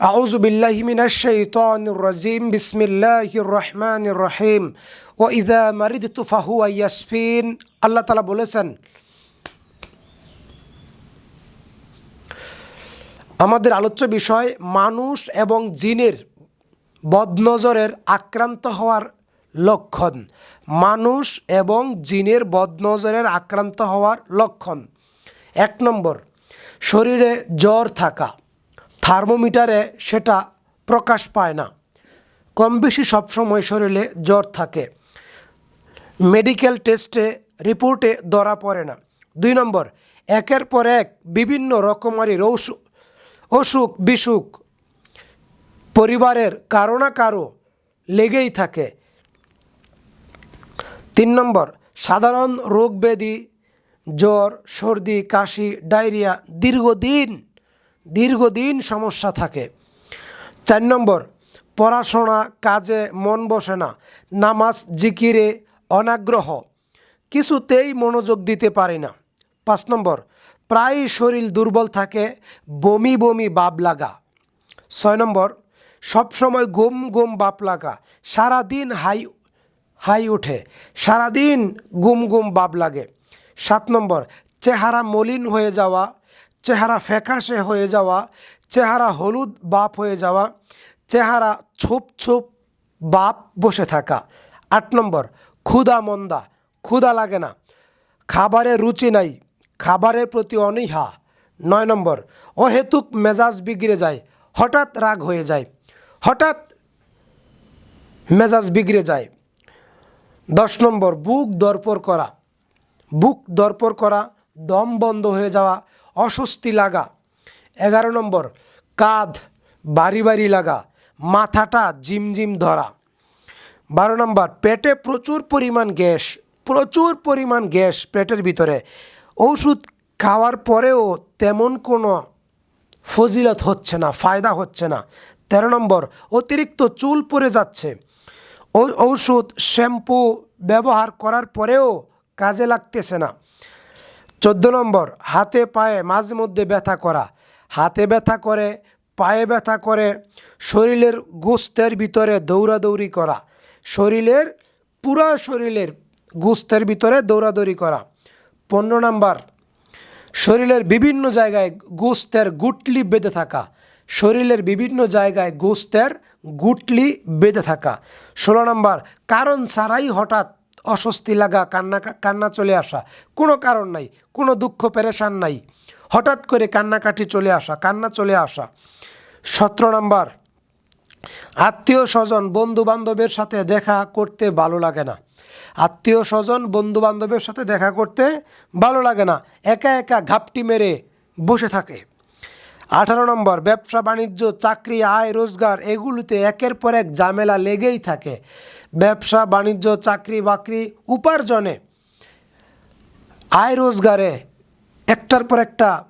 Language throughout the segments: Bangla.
أعوذ بالله من الشيطان الرجيم بسم الله الرحمن الرحيم وإذا مرضت فهو يشفين الله تعالى বলেছেন আমাদের আলোচ্য বিষয় মানুষ এবং জিনের বদনজরের আক্রান্ত হওয়ার লক্ষণ মানুষ এবং জিনের বদনজরের আক্রান্ত হওয়ার লক্ষণ এক নম্বর শরীরে জ্বর থাকা থার্মোমিটারে সেটা প্রকাশ পায় না। কম বেশি সবসময় শরীরে জ্বর থাকে। মেডিকেল টেস্টে, রিপোর্টে ধরা পড়ে না। দুই নম্বর, একের পর এক বিভিন্ন রকমারি অসুখ অসুখ বিসুখ পরিবারের কারও না কারও লেগেই থাকে। তিন নম্বর, সাধারণ রোগ ব্যাধি, জ্বর, সর্দি, কাশি, ডায়রিয়া দীর্ঘদিন দীর্ঘদিন সমস্যা থাকে। চার নম্বর, পড়াশোনা কাজে মন বসে না, নামাজ, জিকিরে অনাগ্রহ, কিছুতেই মনোযোগ দিতে পারি না। পাঁচ নম্বর, প্রায় শরীর দুর্বল থাকে, বমি বমি বাপ লাগা। ছয় নম্বর, সবসময় গুম গুম বাপ লাগা, সারাদিন হাই হাই ওঠে সারাদিন গুম গুম বাপ লাগে। সাত নম্বর, চেহারা মলিন হয়ে যাওয়া চেহারা ফ্যাকাশে হয়ে যাওয়া, চেহারা হলুদ বাপ হয়ে যাওয়া, চেহারা ছোপ ছোপ বাপ বসে থাকা। আট নম্বর, ক্ষুধা মন্দা, ক্ষুধা লাগে না। খাবারের রুচি নাই, খাবারের প্রতি অনীহা। নয় নম্বর, অহেতুক মেজাজ বিগড়ে যায়, হঠাৎ রাগ হয়ে যায়, হঠাৎ মেজাজ বিগড়ে যায়। দশ নম্বর, বুক দরপর করা। বুক দরপর করা, দম বন্ধ হয়ে যাওয়া অস্বস্তি লাগা। এগারো নম্বর, কাঁধ বাড়ি বাড়ি লাগা, মাথাটা জিমজিম ধরা। বারো নম্বর, পেটে প্রচুর পরিমাণ গ্যাস, প্রচুর পরিমাণ গ্যাস পেটের ভিতরে। ওষুধ খাওয়ার পরেও তেমন কোনো ফজিলত হচ্ছে না, ফায়দা হচ্ছে না। তেরো নম্বর, অতিরিক্ত চুল পড়ে যাচ্ছে। ঔষধ, শ্যাম্পু ব্যবহার করার পরেও কাজে লাগতেছে না। চোদ্দ নম্বর, হাতে পায়ে মাঝে মধ্যে ব্যথা করা। হাতে ব্যথা করে, পায়ে ব্যথা করে, শরীরের গোস্তের ভিতরে দৌড়াদৌড়ি করা। শরীরের, পুরা শরীরের গোস্তের ভিতরে দৌড়াদৌড়ি করা। পনেরো নম্বর, শরীরের বিভিন্ন জায়গায় গোস্তের গুটলি বেঁধে থাকা। শরীরের বিভিন্ন জায়গায় গোস্তের গুটলি বেঁধে থাকা। ষোলো নম্বর, কারণ ছাড়াই হঠাৎ অস্বস্তি লাগা, কান্না কান্না চলে আসা। কোনো কারণ নাই, কোনো দুঃখ, পেরেশান নাই। হঠাৎ করে কান্নাকাটি চলে আসা, কান্না চলে আসা। সতেরো নম্বর, আত্মীয় স্বজন বন্ধু বান্ধবের সাথে দেখা করতে ভালো লাগে না। আত্মীয় স্বজন বন্ধু বান্ধবের সাথে দেখা করতে ভালো লাগে না। একা একা ঘাপটি মেরে বসে থাকে। আঠারো নম্বর, ব্যবসা, বাণিজ্য, চাকরি, আয়, রোজগার, এগুলোতে একের পর এক ঝামেলা লেগেই থাকে। ব্যবসা, বাণিজ্য, চাকরি, বাকরি, উপার্জনে আয়, রোজগারে একটার পর একটা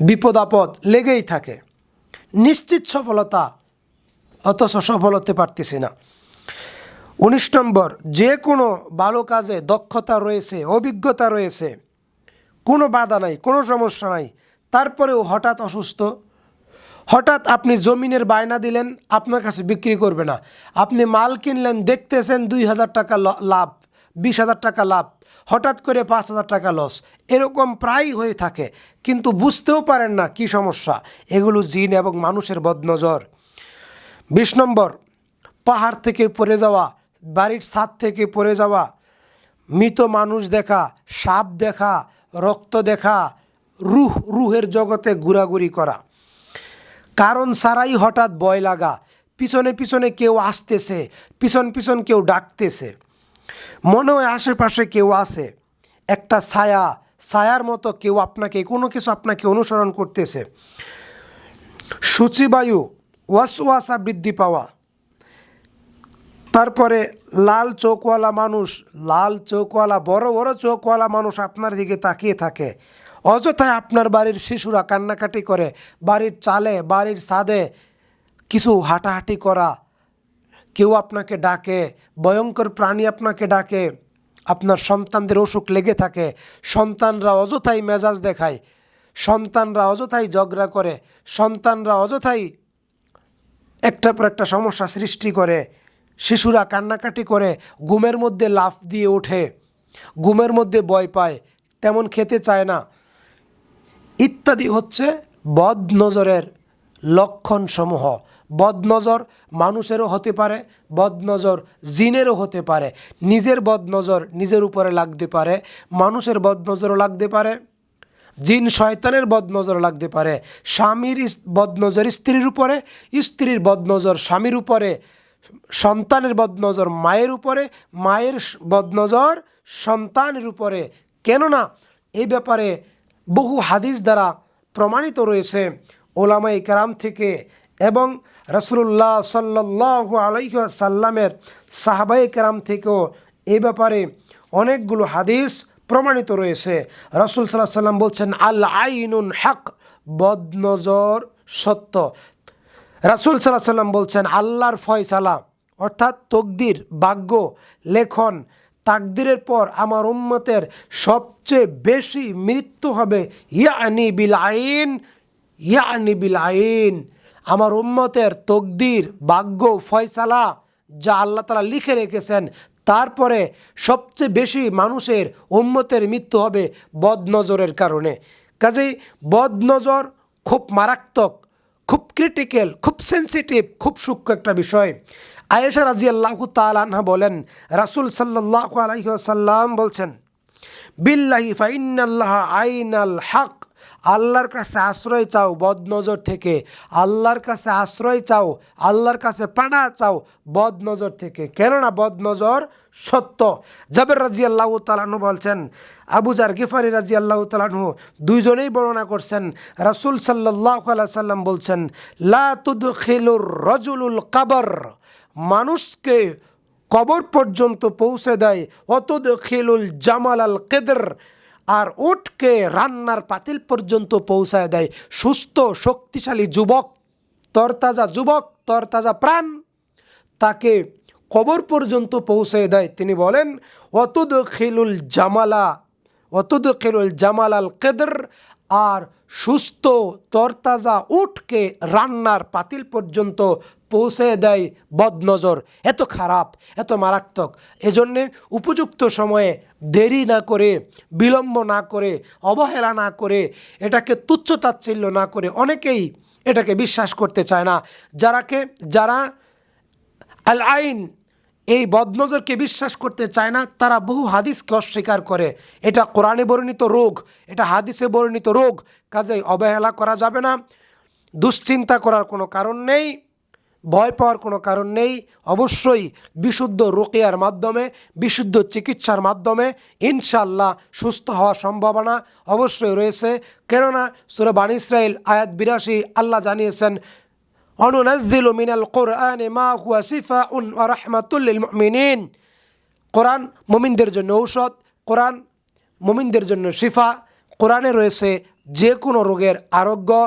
বিপদ, আপদ লেগেই থাকে। নিশ্চিত সফলতা অথচ সফল হতে পারতেছি না। উনিশ নম্বর, যে কোনো ভালো কাজে দক্ষতা রয়েছে, অভিজ্ঞতা রয়েছে। কোনো বাধা নাই, কোনো সমস্যা নাই। তারপরেও হঠাৎ অসুস্থ। হঠাৎ আপনি জমিনের বায়না দিলেন, আপনার কাছে বিক্রি করবে না। আপনি মাল কিনলেন, দেখতেছেন দুই হাজার টাকা লাভ, বিশ হাজার টাকা লাভ, হঠাৎ করে পাঁচ হাজার টাকা লস এরকম প্রায় হয়ে থাকে, কিন্তু বুঝতেও পারেন না কি সমস্যা। এগুলো জিন এবং মানুষের বদনজর। বিশ নম্বর, পাহাড় থেকে পড়ে যাওয়া, বাড়ির ছাদ থেকে পড়ে যাওয়া, মৃত মানুষ দেখা, সাপ দেখা, রক্ত দেখা রুহ, রুহের জগতে ঘোরাঘুরি করা। কারণ সারাই হঠাৎ ভয় লাগা। পিছনে পিছনে কেউ আসতেছে, পিছন পিছন কেউ ডাকতেছে। মনে হয় আশেপাশে কেউ আছে। একটা ছায়া, ছায়ার মতো কেউ আপনাকে, কোনো কিছু আপনাকে অনুসরণ করতেছে। সূচিবায়ু, ওয়াসওয়াসা বৃদ্ধি পাওয়া। তারপরে লাল চোখওয়ালা মানুষ, লাল চোখওয়ালা, বড় বড় চোখওয়ালা মানুষ আপনার দিকে তাকিয়ে থাকে। অযথায় আপনার বাড়ির শিশুরা কান্নাকাটি করে, বাড়ির চালে, বাড়ির ছাদে কিছু হাঁটাহাঁটি করা। কেউ আপনাকে ডাকে, ভয়ঙ্কর প্রাণী আপনাকে ডাকে, আপনার সন্তানদের অসুখ লেগে থাকে, সন্তানরা অযথাই মেজাজ দেখায়, সন্তানরা অযথাই ঝগড়া করে, সন্তানরা অযথাই একটার পর একটা সমস্যা সৃষ্টি করে। শিশুরা কান্নাকাটি করে, ঘুমের মধ্যে লাফ দিয়ে ওঠে, ঘুমের মধ্যে ভয় পায়, তেমন খেতে চায় না। ইত্যাদি হচ্ছে বদ বদনজরের লক্ষণসমূহ। বদনজর মানুষেরও হতে পারে, বদনজর জিনেরও হতে পারে। নিজের বদনজর নিজের উপরে লাগতে পারে, মানুষের বদনজরও লাগতে পারে, জিন শয়তানের বদনজর লাগতে পারে। স্বামীর বদনজর স্ত্রীর উপরে, স্ত্রীর বদনজর স্বামীর উপরে, সন্তানের বদনজর মায়ের উপরে, মায়ের বদনজর সন্তানের উপরে। কেননা এই ব্যাপারে বহু হাদিস দ্বারা প্রমাণিত রয়েছে ওলামা ইকরাম থেকে এবং রসুল্লাহ সাল্লাহ আলাইহ সাল্লামের সাহাবাই কেরাম থেকেও এ ব্যাপারে অনেকগুলো হাদিস প্রমাণিত রয়েছে। রসুল সাল্লাহ সাল্লাম বলছেন, আল আইনুন হক, বদনজর সত্য। রাসুল সাল্লাহ সাল্লাম বলছেন, আল্লাহর ফয়সালা, অর্থাৎ তকদির, ভাগ্য, লেখন তাকদিরের পর আমার উম্মতের সবচেয়ে বেশি মৃত্যু হবে ইয়ানি বিল আইন, ইয়ানি বিল আইন। আমার উম্মতের তকদির, ভাগ্য, ফয়সালা যা আল্লাহ তালা লিখে রেখেছেন, তারপরে সবচেয়ে বেশি মানুষের উম্মতের মৃত্যু হবে বদনজরের কারণে। কাজেই বদনজর খুব মারাত্মক, খুব ক্রিটিক্যাল খুব সেন্সিটিভ খুব সূক্ষ্ম একটা বিষয়। আয়েশা রাজি আল্লাহ তালাহা বলেন রাসুল সাল্লাহ আলহিহাসাল্লাম বলছেন বিল্লাহি ফাইনাল্লাহ আইনাল হক। আল্লাহর কাছে আশ্রয় চাও, বদনজর থেকে। আল্লাহর কাছে আশ্রয় চাও, আল্লাহর কাছে পানা চাও, বদনজর থেকে। কেননা বদনজর সত্য। জাবের রাজি আল্লাহ তালাহু বলছেন আবুজার গিফারি রাজি আল্লাহ তালাহু দুইজনেই বর্ণনা করছেন। রাসুল সাল্লাহ সাল্লাম বলছেন, লা রজুলুল কাবর। মানুষকে কবর পর্যন্ত পৌঁছে দেয়। অতদ খিলুল জামাল আল কেদর। আর উটকে রান্নার পাতিল পর্যন্ত পৌঁছায় দেয় সুস্থ, শক্তিশালী যুবক, তরতাজা যুবক, তরতাজা প্রাণ। তাকে কবর পর্যন্ত পৌঁছে দেয়। তিনি বলেন অতুদ খিলুল জামালা অতুদ খিলুল জামাল আল কেদর, আর সুস্থ, তরতাজা উটকে রান্নার পাতিল পর্যন্ত পৌঁছে দেয় বদনজর। এত খারাপ, এত মারাত্মক। এজন্যে উপযুক্ত সময়ে দেরি না করে, বিলম্ব না করে, অবহেলা না করে, এটাকে তুচ্ছতাচ্ছিল্য না করে অনেকেই এটাকে বিশ্বাস করতে চায় না। যারাকে, যারা আল আইন এই বদনজরকে বিশ্বাস করতে চায় না, তারা বহু হাদিসকে অস্বীকার করে। এটা কোরআনে বর্ণিত রোগ, এটা হাদিসে বর্ণিত রোগ, কাজেই অবহেলা করা যাবে না। দুশ্চিন্তা করার কোনো কারণ নেই। ভয় পাওয়ার কোনো কারণ নেই। অবশ্যই বিশুদ্ধ রোকেয়ার মাধ্যমে, বিশুদ্ধ চিকিৎসার মাধ্যমে ইনশাল্লাহ সুস্থ হওয়ার সম্ভাবনা অবশ্যই রয়েছে। কেননা সুরে বান ইসরাইল আয়াত বিরাশি আল্লাহ জানিয়েছেন অনুনাজ্জিলু মিনাল কোরআনে মা হুয়া শিফাউন ওয়া রাহমাতুল লিল মুমিনিন। কোরআন মুমিনদের জন্য ঔষধ, কোরআন মুমিনদের জন্য শিফা, কোরআনে রয়েছে যে কোনো রোগের আরোগ্য।